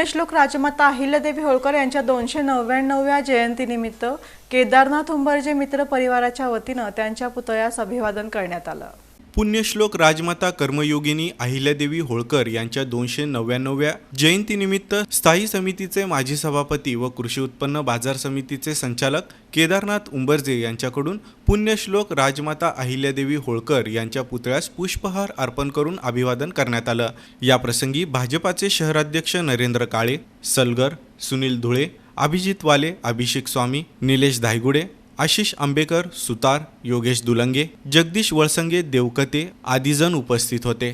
पुण्यश्लोक राजमाता अहिल्यादेवी होळकर यांच्या दोनशे नव्याण्णव्या जयंतीनिमित्त केदारनाथ उंबरजे मित्र परिवाराच्या वतीनं त्यांच्या पुतळ्यास अभिवादन करण्यात आलं. पुण्यश्लोक राजमाता कर्मयोगिनी अहिल्यादेवी होळकर यांच्या दोनशे नव्याण्णव्या जयंतीनिमित्त स्थायी समितीचे माजी सभापती व कृषी उत्पन्न बाजार समितीचे संचालक केदारनाथ उंबरजे यांच्याकडून पुण्यश्लोक राजमाता अहिल्यादेवी होळकर यांच्या पुतळ्यास पुष्पहार अर्पण करून अभिवादन करण्यात आलं. याप्रसंगी भाजपाचे शहराध्यक्ष नरेंद्र काळे सलगर सुनील धुळे अभिजित वाले अभिषेक स्वामी निलेश धायगुडे आशिष आंबेकर सुतार योगेश दुलंगे जगदीश वळसंगे देवकते आदी जण उपस्थित होते.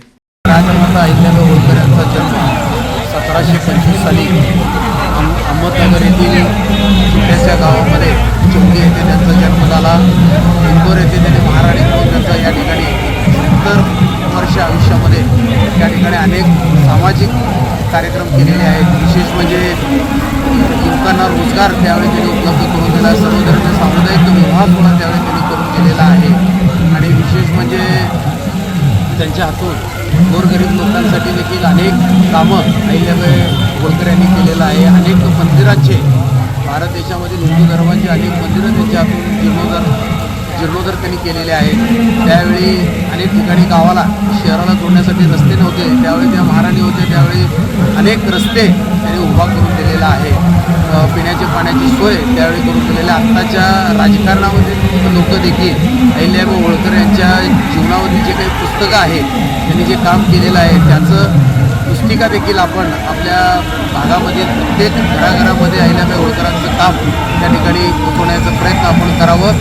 राजमाता अहिल्याबाई होळकर यांचा जन्म सतराशे पंचवीस साली अहमदनगर येथील छोट्याशा गावामध्ये चौकी येथे त्यांचा जन्म झाला. इंदोर येथे त्यांनी महाराणी म्हणून त्यांचा या ठिकाणी सत्तर वर्ष आयुष्यामध्ये त्या ठिकाणी अनेक सामाजिक कार्यक्रम केलेले आहेत. विशेष म्हणजे युवकांना रोजगार त्यावेळी त्यांनी उपलब्ध करून दिला. झालेला आहे. आणि विशेष म्हणजे त्यांच्या हातून गोरगरीब लोकांसाठी देखील अनेक कामं अहिल्याबाई होळकर यांनी केलेलं आहे. अनेक मंदिरांचे भारत देशामधील हिंदू धर्माचे अनेक मंदिरं त्यांच्या हातून जीर्णोद्धार जीर्णोद्धार त्यांनी केलेले आहेत. त्यावेळी अनेक ठिकाणी गावाला शहराला जोडण्यासाठी होते. त्यावेळी त्या महाराणी होते त्यावेळी अनेक रस्ते त्यांनी उभा करून दिलेला आहे. पिण्याच्या पाण्याची सोय त्यावेळी करून दिलेल्या आत्ताच्या राजकारणामध्ये लोक देखील अहिल्याबाई होळकर यांच्या जीवनामध्ये जे काही पुस्तकं आहेत त्यांनी जे काम केलेलं आहे त्याचं पुस्तिका देखील आपण आपल्या भागामध्ये प्रत्येक घराघरामध्ये अहिल्याबाई होळकरांचं काम त्या ठिकाणी पोचवण्याचा प्रयत्न आपण करावं.